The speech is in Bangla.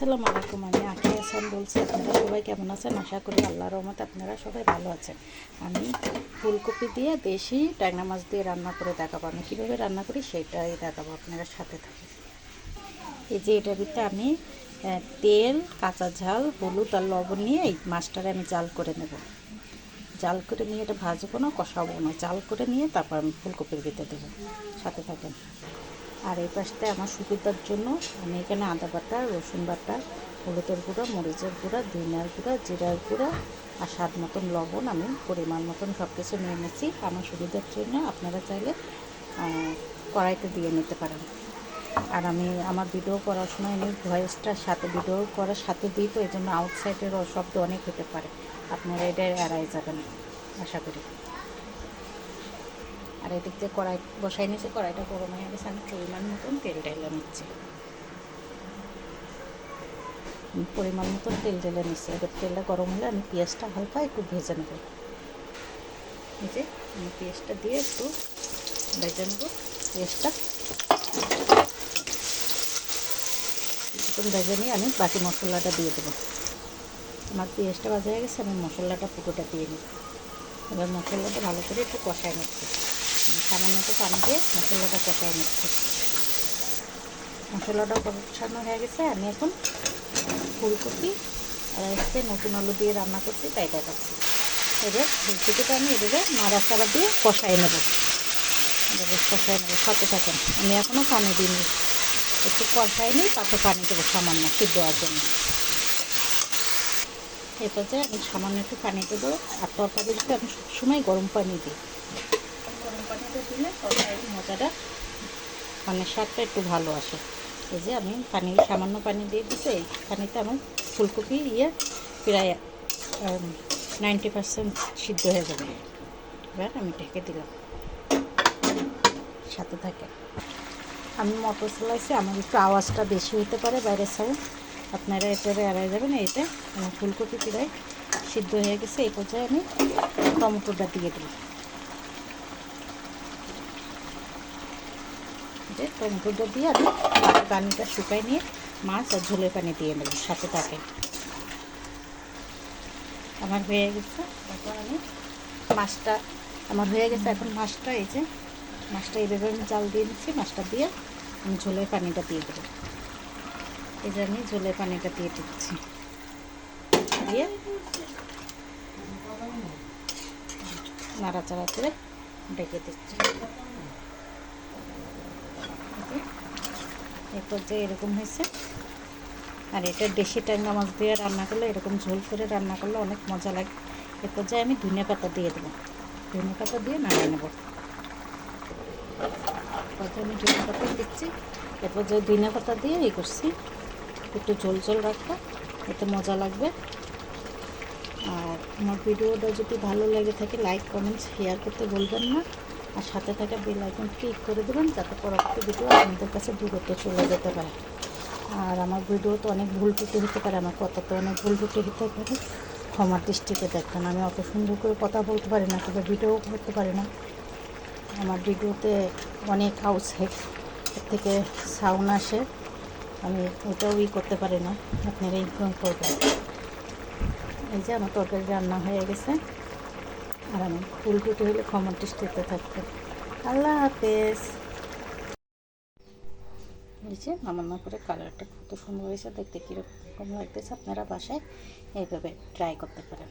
আসসালামু আলাইকুম, আমি আখি হাসান বলছি। আপনারা সবাই কেমন আছেন? আশা করি আল্লাহর রহমতে আপনারা সবাই ভালো আছেন। আমি ফুলকপি দিয়ে দেশি ট্যাংরা মাছ দিয়ে রান্না করে দেখাবো। আমি কীভাবে রান্না করি সেটাই দেখাবো আপনারা সাথে থাকুন এই যে এটার ভিতরে আমি তেল, কাঁচা ঝাল, হলুদ আর লবণ নিয়ে এই মাছটারে আমি জাল করে নেব। জাল করে নিয়ে এটা ভাজবো না, কষাবো না। জাল করে নিয়ে তারপর আমি ফুলকপির ভিতরে দেবো। সাথে থাকেন। আর এই পাশে আমার সুবিধার জন্য আমি এখানে আদা বাটা, রসুন বাটা, হলুদের গুঁড়া, মরিচের গুঁড়া, ধনিয়ার গুঁড়া, জিরার গুঁড়া আর স্বাদ মতন লবণ আমি পরিমাণ মতন সব কিছু নিয়ে নিয়েছি। আমার সুবিধার জন্য আপনারা চাইলে কড়াইতে দিয়ে নিতে পারেন। আর আমি আমার ভিডিও করার সময় আমি ভয়েসটার সাথে, ভিডিও করার সাথে দিই তো এই জন্য আউটসাইডের শব্দ অনেক হতে পারে। আপনারা এটা এড়াই যাবেন, আশা করি। আর এদিক দিয়ে কড়াই বসাই নিয়েছি, কড়াইটা গরম হয়ে গেছে, আমি পরিমাণ মতন তেল ঢেলে নিচ্ছি। পরিমাণ মতন তেল ঢেলে নিচ্ছি। এবার তেলটা গরম হলে আমি পেঁয়াজটা হালকা একটু ভেজে নেব। যে আমি পেঁয়াজটা দিয়ে একটু ভেজে নেব। পেঁয়াজটা কিছুক্ষণ ভেজে নিয়ে আমি বাকি মশলাটা দিয়ে দেবো। আমার পেঁয়াজটা ভাজা হয়ে গেছে, আমি মশলাটা পুরোটা দিয়ে নিই এবার মশলাটা ভালো করে একটু কষায় নিচ্ছি। সামান্য একটু পানি দিয়ে মশলাটা কষায় নিচ্ছি। মশলাটা কষানো হয়ে গেছে, আমি এখন ফুলকপি হচ্ছে নতুন আলু দিয়ে রান্না করছি, তাই দেখাচ্ছি। এবার ফুলকপিটা আমি এভাবে নাড়াচাড়া দিয়ে কষায় নেব। এভাবে কষায় নেব, সাথে থাকেন। আমি এখনও পানি দিইনি। একটু কষায় নিই তাতে পানি দেবো সামান্য সিদ্ধ হওয়ার জন্য। এরপর যে আমি সামান্য একটু পানি দেবো, আর তরকারিতে আমি সবসময় গরম পানি দিই। গরম দিলে তরকারির মজাটা মানে স্বাদটা একটু ভালো আসে। এই যে আমি পানি, সামান্য পানি দিয়ে দিচ্ছি, এই পানিতে আমার ফুলকপি ইয়ে প্রায় নাইনটি পার্সেন্ট সিদ্ধ হয়ে যাবে। এবার আমি ঢেকে দিলাম। সাথে থাকে। আমি মটর চালাইছি আমার একটু আওয়াজটা বেশি হতে পারে বাইরের সাউন্ড আপনারা এটারে এড়াই যাবেন এইটা আমার ফুলকপি প্রায় সিদ্ধ হয়ে গেছে। এই পর্যায়ে আমি টমেটোটা দিয়ে দিই যে টমেটোটা দিয়ে আমি পানিটা শুকাই নিয়ে মাছ আর ঝোলের পানি দিয়ে নেব সাথে থাকে আমার হয়ে গেছে, তারপর আমি মাছটা, আমার হয়ে গেছে এখন মাছটা এই যে, মাছটা এইভাবে আমি জাল দিয়ে দিচ্ছি, মাছটা দিয়ে আমি ঝোলের পানিটা দিয়ে দেবো। এই যে আমি ঝোলের পানিটা দিয়ে দিচ্ছি। দিয়ে নাড়াচাড়া করে ডেকে দিচ্ছি। এরপর যে এরকম হয়েছে। আর এটা দেশি ট্যাংরা মাছ দিয়ে রান্না করলে, এরকম ঝোল করে রান্না করলে অনেক মজা লাগে। এরপর যে আমি ধনে পাতা দিয়ে দেবো। ধনে পাতা দিয়ে নামিয়ে নেব। আমি ধনে পাতা দিচ্ছি, এরপর যে ধনে পাতা দিয়ে এই করছি, একটু ঝোল ঝোল রাখব, এতে মজা লাগবে। আর আমার ভিডিওটা যদি ভালো লেগে থাকে, লাইক, কমেন্ট, শেয়ার করতে বলবেন না। আর সাথে থাকা বেল আইকন ক্লিক করে দেবেন, যাতে পরবর্তী ভিডিও আপনাদের কাছে দূরত্ব চলে যেতে পারে। আর আমার ভিডিও তো অনেক ভুল ত্রুটি হতে পারে, আমার কথাতে অনেক ভুল ত্রুটি হতে পারে। ক্ষমার দৃষ্টিতে দেখবেন আমি অত সুন্দর করে কথা বলতে পারি না, তবে ভিডিও করতে পারি না। আমার ভিডিওতে অনেক হাউস আউটসাইড থেকে সাউন্ড আসে, আমি ওটাও ই করতে পারি না, আপনারা ইনফর্ম করবেন। এই যে আমার তরকারি রান্না হয়ে গেছে। আর আমার ফুল টুটি হলে ক্ষমা দৃষ্টিতে থাকবে আল্লাহ হাফেজ। যে নামানো করে কালারটা কত সুন্দর হয়েছে, দেখতে কীরকম লাগতেছে আপনারা বাসায়, এইভাবে ট্রাই করতে পারেন।